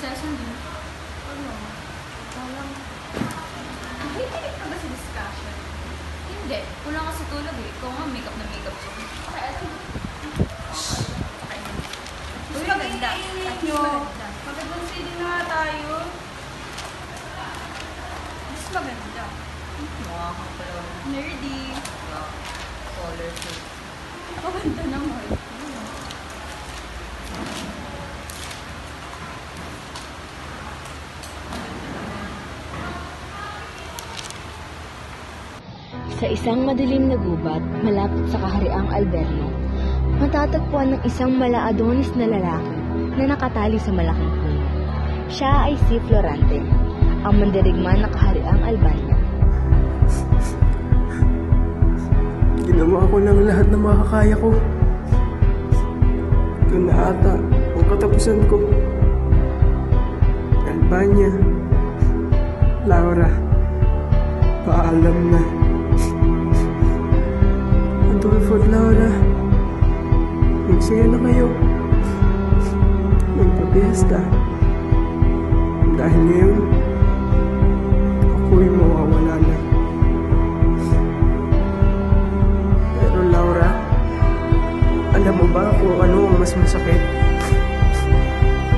Prinsesa din. Ano? Parang... Nakikinig ka ba sa discussion? Hindi. Kulang ka sa tulog eh. Ikaw nga, makeup na makeup siya. Okay, ito. Okay. Uy, maganda. Mas nyo. maganda. Mag-consider na nga tayo. Mas maganda. Mukha kang pala. Nerdy. Colorful. Maganda naman. Isang madilim na gubat, malapit sa kahariang Alberno, matatagpuan ng isang malaadonis na lalaki na nakatali sa malaking puno. Siya ay si Florante, ang mandirigma ng kahariang Albania. Ginawa ko lang lahat na makakaya ko. Ito na ata ang katapusan ko. Albania. Laura. Paalam na. Adolfo at Laura. Magsaya na kayo. Magpapiesta. Dahil ngayon, ako'y mawawala na. Pero Laura, alam mo ba kung ano ang mas masakit?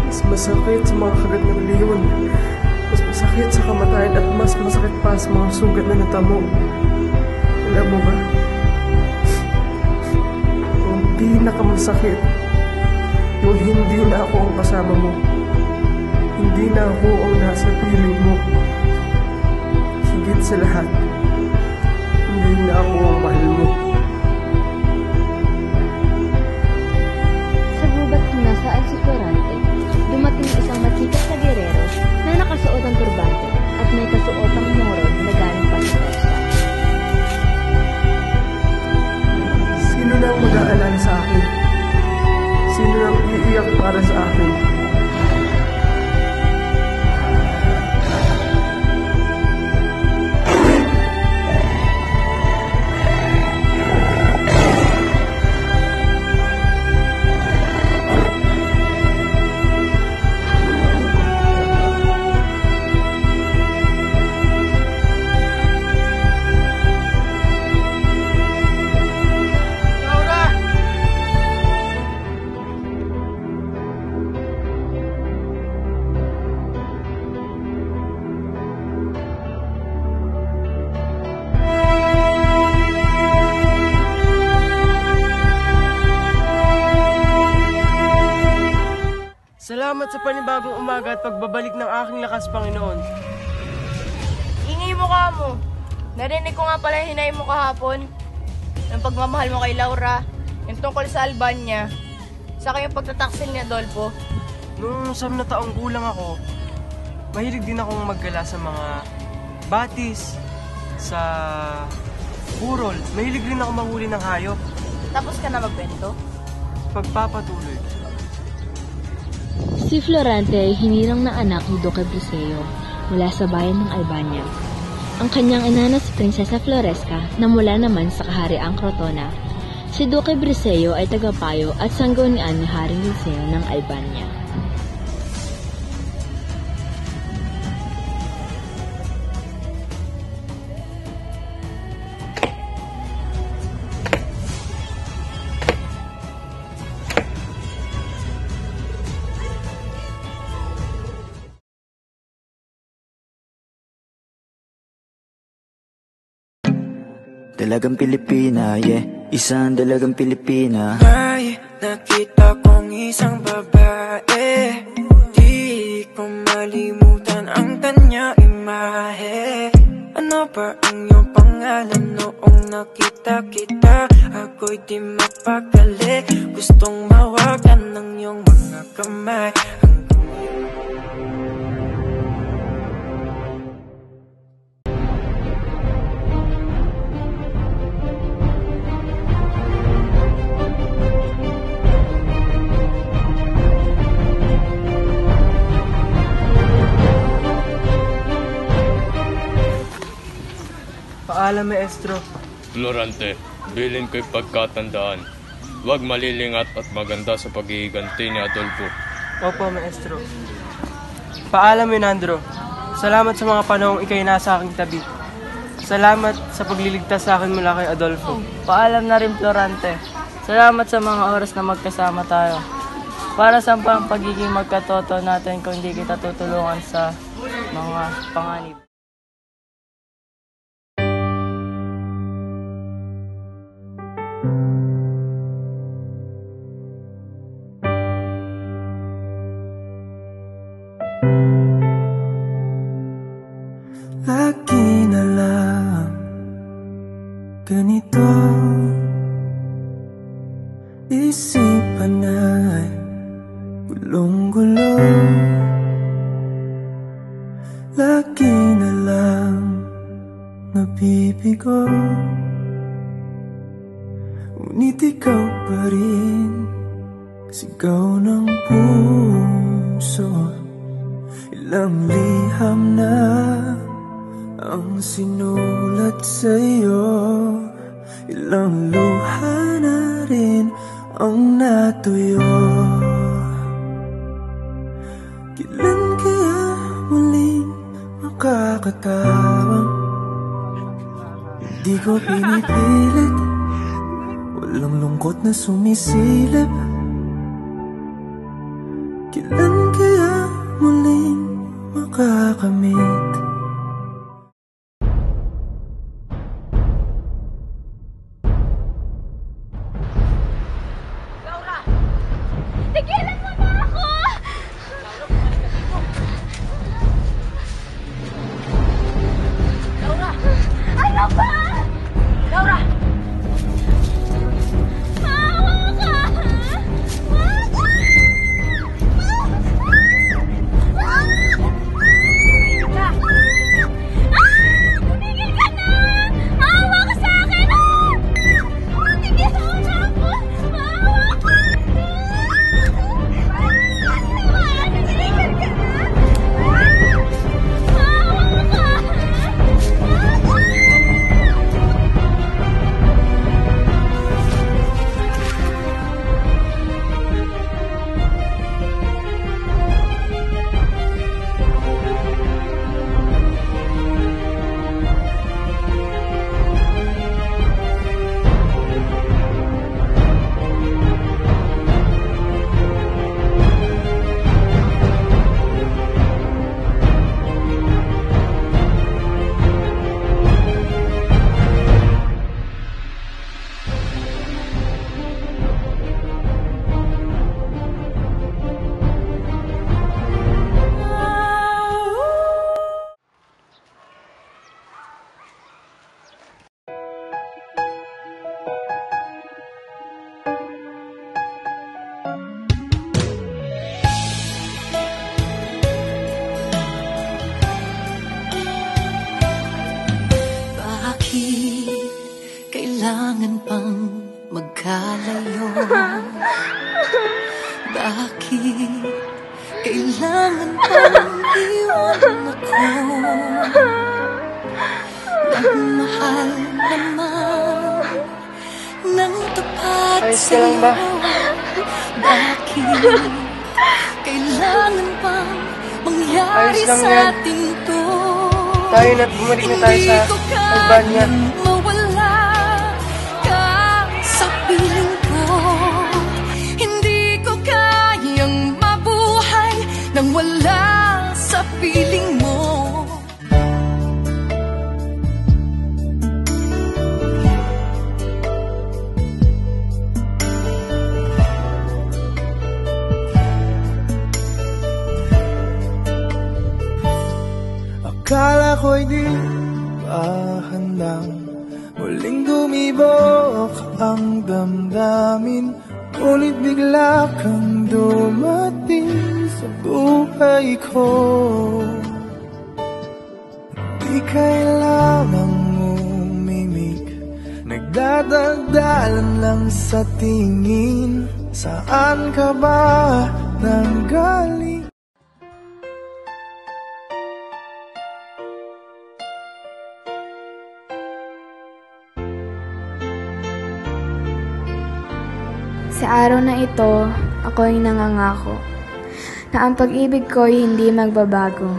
Mas masakit sa mga kagat ng leon. Mas masakit sa kamatayan at mas masakit pa sa mga sugat na natamo. Alam mo ba? Ang pinakamasakit yung hindi na ako ang kasama mo. Hindi na ako ang nasa piling mo. Higit sa lahat, hindi na ako ang mahal mo. Sa gubat kung nasaan si Florante, dumating isang matikas na gerero na nakasuot ng turbante at may kasuotang moron Salamat sa panibagong umaga at pagbabalik ng aking lakas, Panginoon. Ingay mo ka mo. Narinig ko nga pala hinay mo kahapon. Yung pagmamahal mo kay Laura. Yung tungkol sa Albania. Saka yung pagtataksil ni Adolfo. Nung siyam na taong gulang ako, mahilig din akong maggala sa mga batis, sa burol. Mahilig rin ako manghuli ng hayop. Tapos ka na magbento. Pagpapatuloy. Si Florante ay hinirang na anak ni Duque Briseo mula sa bayan ng Albania. Ang kanyang ina na si Prinsesa Floresca na mula naman sa kahariang Crotona. Si Duque Briseo ay tagapayo at sanggunian ni Haring Liceo ng Albania. Dalagang Pilipina, yeah. Isang dalagang Pilipina. May nakita kong isang babae. Di ko malimutan ang kanya imahe. Ano ba ang iyong pangalan noong nakita kita? Ako'y di mapakali Gustong mawagan ng iyong mga kamay. Hanggang Paalam, maestro. Florante, bilin ko'y pagkatandaan. Huwag malilingat at maganda sa paghihiganti ni Adolfo. Opo, maestro. Paalam, Menandro. Salamat sa mga panahong ikay nasa aking tabi. Salamat sa pagliligtas sa akin mula kay Adolfo. Paalam na rin, Florante. Salamat sa mga oras na magkasama tayo. Para sa pang pagiging magkatoto natin kung hindi kita tutulungan sa mga panganib. Lagi na lang nabibigo Ngunit ikaw pa rin Sigaw ng puso. Ilang liham na ang sinulat sa'yo. Ilang luha na rin ang natuyo. Kailan kaya muling makakatawang? Hindi ko pinipilit Walang lungkot na sumisilip. Kailan kaya muling makakamit kailangan pang iwan ako? Nagmahal naman ng tapat lang ba? sa'yo. Bakit kailangan pang mangyari sa atin to? Tayo na't bumalik na tayo sa Albania. Akala ko'y di pa handang Muling dumibok ang damdamin Ngunit bigla kang dumating sa buhay ko Di kailangang umimik Nagdadagdalan lang sa tingin Saan ka ba nanggaling? Sa araw na ito, ako ay nangangako na ang pag-ibig ko'y hindi magbabago.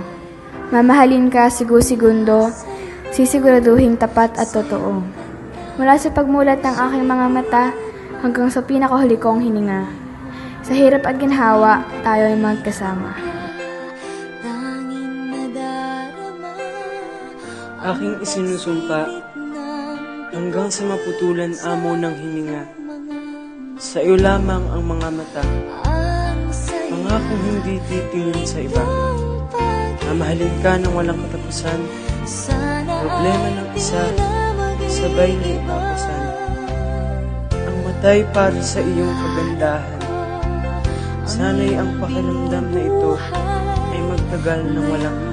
Mamahalin ka sigu-segundo, sisiguraduhin tapat at totoo. Mula sa pagmulat ng aking mga mata hanggang sa pinakahuli kong hininga. Sa hirap at ginhawa, tayo ay magkasama. Aking isinusumpa hanggang sa maputulan amo ng hininga. Sa iyo lamang ang mga mata. Pangakong hindi titingin sa iba. Mamahalin ka ng walang katapusan. Problema ng isa, sabay na ipapasan. Ang matay para sa iyong kagandahan. Sana'y ang pakiramdam na ito ay magtagal ng walang